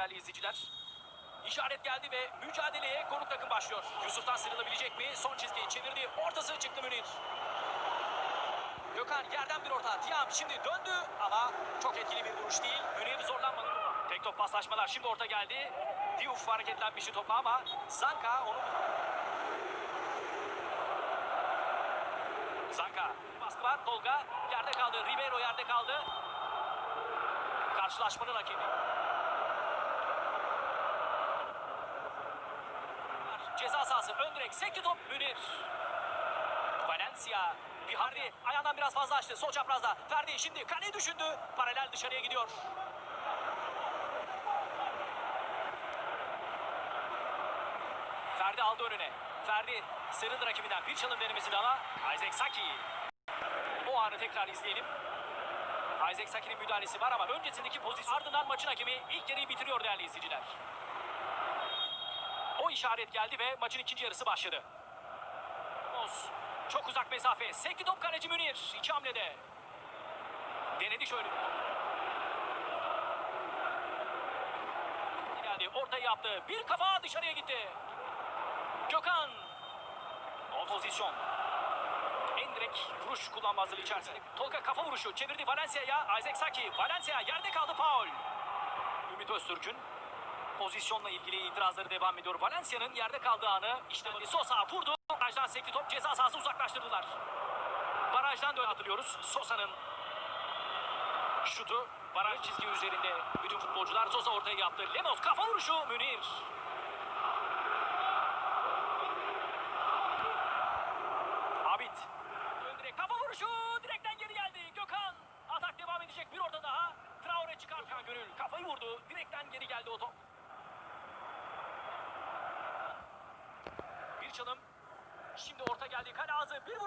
değerli izleyiciler. İşaret geldi ve mücadeleye konuk takım başlıyor. Yusuf'tan sıyrılabilecek mi? Son çizgiyi çevirdi. Ortası çıktı Münir. Gökhan yerden bir orta. Tiam şimdi döndü ama çok etkili bir vuruş değil. Münir zorlanmadı. Tek top paslaşmalar. Şimdi orta geldi. Diouf hareketlenmişti topa ama Zanka onu... Zanka. Baskı var. Tolga yerde kaldı. Ribeiro yerde kaldı. Karşılaşmanın hakemi. Ceza sahası ön direk sekti top Münir. Valencia bir Harry ayağından biraz fazla açtı sol çaprazda. Ferdi şimdi kaleyi düşündü. Paralel dışarıya gidiyor. Ferdi aldı önüne. Ferdi sırıldı rakibinden bir çalım denemesi daha. Isaac Saki. O anı tekrar izleyelim. Isaac Saki'nin müdahalesi var ama öncesindeki pozisyon ardından maçın hakemi ilk yarıyı bitiriyor değerli izleyiciler. O işaret geldi ve maçın ikinci yarısı başladı. Oz çok uzak mesafe. Sekti top kaleci Münir. iki hamlede. Denedi şöyle. Geldi ortayı yaptı. Bir kafa dışarıya gitti. Gökhan. O pozisyon. En direkt vuruş kullanmazlığı içerisinde. Tolga kafa vuruşu çevirdi Valencia'ya. Isaac Saki. Valencia yerde kaldı faul. Ümit Öztürk'ün pozisyonla ilgili itirazları devam ediyor. Valencia'nın yerde kaldığı anı işte Sosa vurdu. Barajdan sekti top ceza sahası uzaklaştırdılar. Barajdan dön hatırlıyoruz. Sosa'nın şutu baraj çizgi üzerinde bütün futbolcular Sosa ortaya yaptı. Lemos kafa vuruşu Münir. Abid. Ön direk kafa vuruşu direkten geri geldi. Gökhan. Atak devam edecek bir orta daha. Traore çıkartan Gönül kafayı vurdu. Direkten geri geldi o top. Bir çalım. Şimdi orta geldi. Kale ağzı. Bir.